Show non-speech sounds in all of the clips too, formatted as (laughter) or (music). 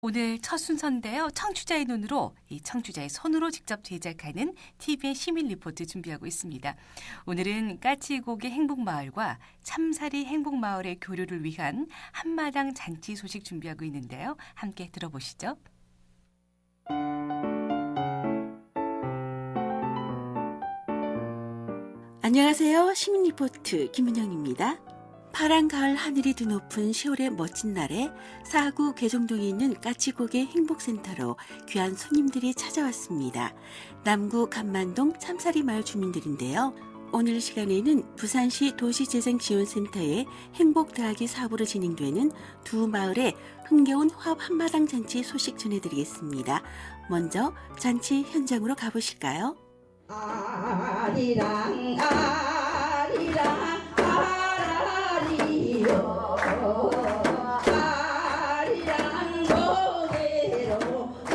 오늘 첫 순서인데요. 청취자의 눈으로 이 청취자의 손으로 직접 제작하는 TV의 시민 리포트 준비하고 있습니다. 오늘은 까치고개 행복마을과 참사리 행복마을의 교류를 위한 한마당 잔치 소식 준비하고 있는데요. 함께 들어보시죠. 안녕하세요. 시민 리포트 김은영입니다. 파란 가을 하늘이 드높은 10월의 멋진 날에 사구 개정동에 있는 까치고개 행복센터로 귀한 손님들이 찾아왔습니다. 남구 간만동 참사리 마을 주민들인데요. 오늘 시간에는 부산시 도시재생지원센터의 행복 더하기 사업으로 진행되는 두 마을의 흥겨운 화합 한마당 잔치 소식 전해드리겠습니다. 먼저 잔치 현장으로 가보실까요? 아리랑 아리랑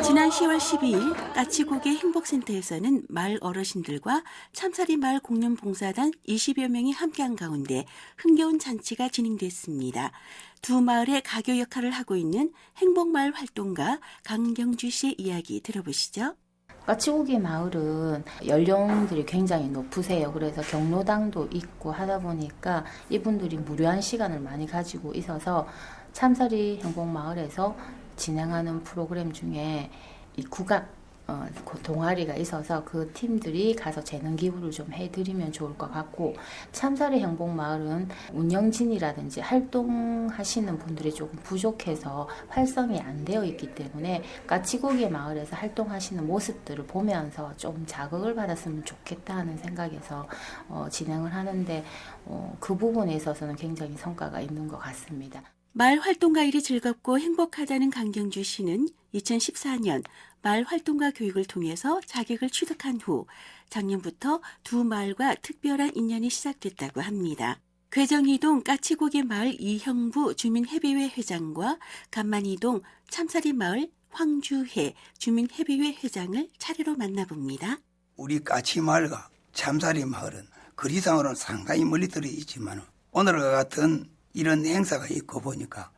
지난 10월 12일 까치고개 행복센터에서는 마을 어르신들과 참사리 마을 공연봉사단 20여 명이 함께한 가운데 흥겨운 잔치가 진행됐습니다. 두 마을의 가교 역할을 하고 있는 행복마을 활동가 강경주 씨의 이야기 들어보시죠. 까 치고기 마을은 연령들이 굉장히 높으세요. 그래서 경로당도 있고 하다 보니까 이분들이 무료한 시간을 많이 가지고 있어서 참사리 행복 마을에서 진행하는 프로그램 중에 이 국악 어, 그 동아리가 있어서 그 팀들이 가서 재능 기부를 좀 해드리면 좋을 것 같고 참사리 행복마을은 운영진이라든지 활동하시는 분들이 조금 부족해서 활성이 안 되어 있기 때문에 까치고기 마을에서 활동하시는 모습들을 보면서 좀 자극을 받았으면 좋겠다 하는 생각에서 어, 진행을 하는데 어, 그 부분에 있어서는 굉장히 성과가 있는 것 같습니다. 마을 활동가 일이 즐겁고 행복하다는 강경주 씨는 2014년 마을 활동가 교육을 통해서 자격을 취득한 후 작년부터 두 마을과 특별한 인연이 시작됐다고 합니다. 괴정이동 까치고개 마을 이형부 주민협의회 회장과 간만이동 참사리 마을 황주혜 주민협의회 회장을 차례로 만나봅니다. 우리 까치 마을과 참사리 마을은 거리상으로는 상당히 멀리 떨어져 있지만 오늘과 같은 이런 행사가 있고 보니까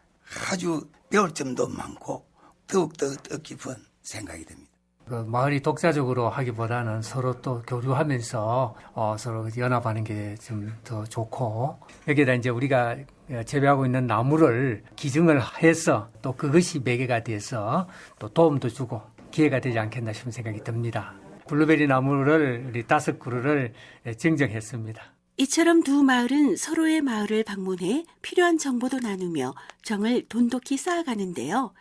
아주 배울 점도 많고 더욱더 뜻깊은 생각이 듭니다. 그 마을이 독자적으로 하기보다는 서로 또 교류하면서 어, 서로 연합하는 게 좀 더 좋고 여기에다 이제 우리가 재배하고 있는 나무를 기증을 해서 또 그것이 매개가 돼서 또 도움도 주고 기회가 되지 않겠나 싶은 생각이 듭니다. 블루베리 나무를 우리 다섯 그루를 증정했습니다. 이처럼 두 마을은 서로의 마을을 방문해 필요한 정보도 나누며 정을 돈독히 쌓아가는데요.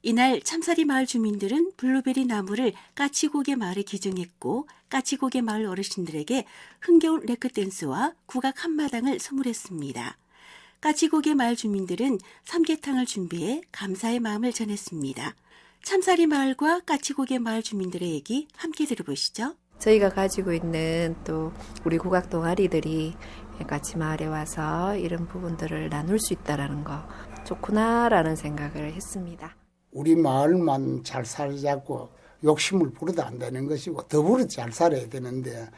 이날 참사리 마을 주민들은 블루베리 나무를 까치고개 마을에 기증했고 까치고개 마을 어르신들에게 흥겨운 레크 댄스와 국악 한마당을 선물했습니다. 까치고개 마을 주민들은 삼계탕을 준비해 감사의 마음을 전했습니다. 참사리 마을과 까치고개 마을 주민들의 얘기 함께 들어보시죠. 저희가 가지고 있는 또 우리 국악 동아리들이 같이 마을에 와서 이런 부분들을 나눌 수 있다라는 거 좋구나라는 생각을 했습니다. 우리 마을만 잘 살자고 욕심을 부려도 안 되는 것이고 더불어 잘 살아야 되는데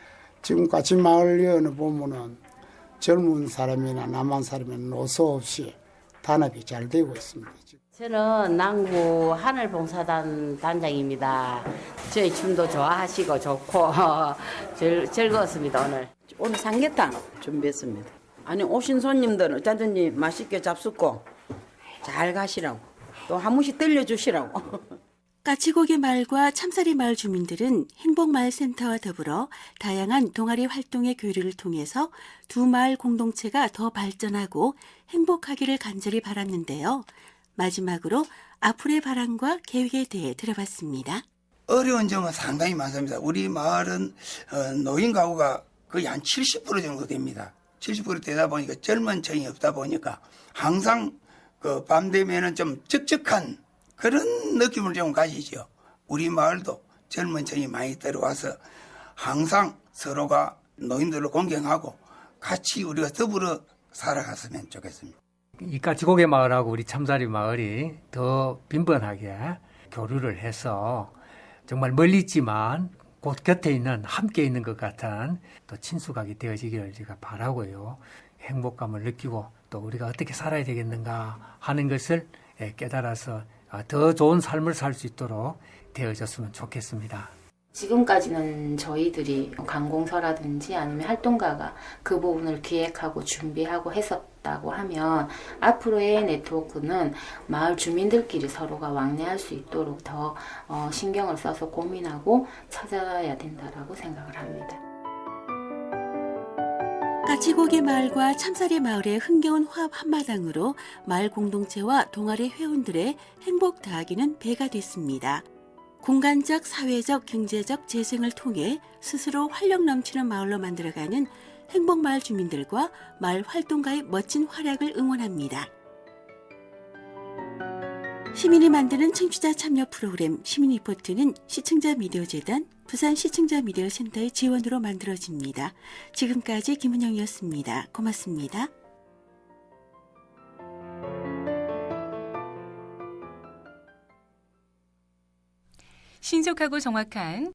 지금 같이 마을위원회 보면은 젊은 사람이나 남한 사람이나 노소 없이 단합이 잘 되고 있습니다. 지금. 저는 남구 하늘봉사단 단장입니다. 저희 춤도 좋아하시고 좋고 (laughs) 즐, 즐거웠습니다 오늘. 오늘 삼계탕 준비했습니다 아니 오신 손님들은 어쩌든지 맛있게 잡수고 잘 가시라고 또 한 번씩 들려주시라고 (laughs) 까치고개 마을과 참사리 마을 주민들은 행복마을센터와 더불어 다양한 동아리 활동의 교류를 통해서 두 마을 공동체가 더 발전하고 행복하기를 간절히 바랐는데요. 마지막으로 앞으로의 바람과 계획에 대해 들어봤습니다. 어려운 점은 상당히 많습니다. 우리 마을은 어, 노인 가구가 거의 한 70% 정도 됩니다. 70% 되다 보니까 젊은 층이 없다 보니까 항상 그 밤 되면은 좀 적적한 그런 느낌을 좀 가지죠. 우리 마을도 젊은 층이 많이 들어와서 항상 서로가 노인들을 공경하고 같이 우리가 더불어 살아갔으면 좋겠습니다. 이 까치고개 마을하고 우리 참사리 마을이 더 빈번하게 교류를 해서 정말 멀리 있지만 곧 곁에 있는 함께 있는 것 같은 또 친숙하게 되어지기를 제가 바라고요. 행복감을 느끼고 또 우리가 어떻게 살아야 되겠는가 하는 것을 예, 깨달아서 어, 더 좋은 삶을 살 수 있도록 되어졌으면 좋겠습니다. 지금까지는 저희들이 관공서라든지 아니면 활동가가 그 부분을 기획하고 준비하고 했었다고 하면 앞으로의 네트워크는 마을 주민들끼리 서로가 왕래할 수 있도록 더 어, 신경을 써서 고민하고 찾아야 된다라고 생각을 합니다. 까치고개 마을과 참사리 마을의 흥겨운 화합 한마당으로 마을 공동체와 동아리 회원들의 행복 더하기는 배가 됐습니다. 공간적, 사회적, 경제적 재생을 통해 스스로 활력 넘치는 마을로 만들어가는 행복마을 주민들과 마을 활동가의 멋진 활약을 응원합니다. 시민이 만드는 청취자 참여 프로그램 시민 리포트는 시청자 미디어 재단 부산 시청자 미디어 센터의 지원으로 만들어집니다. 지금까지 김은영이었습니다. 고맙습니다. 신속하고 정확한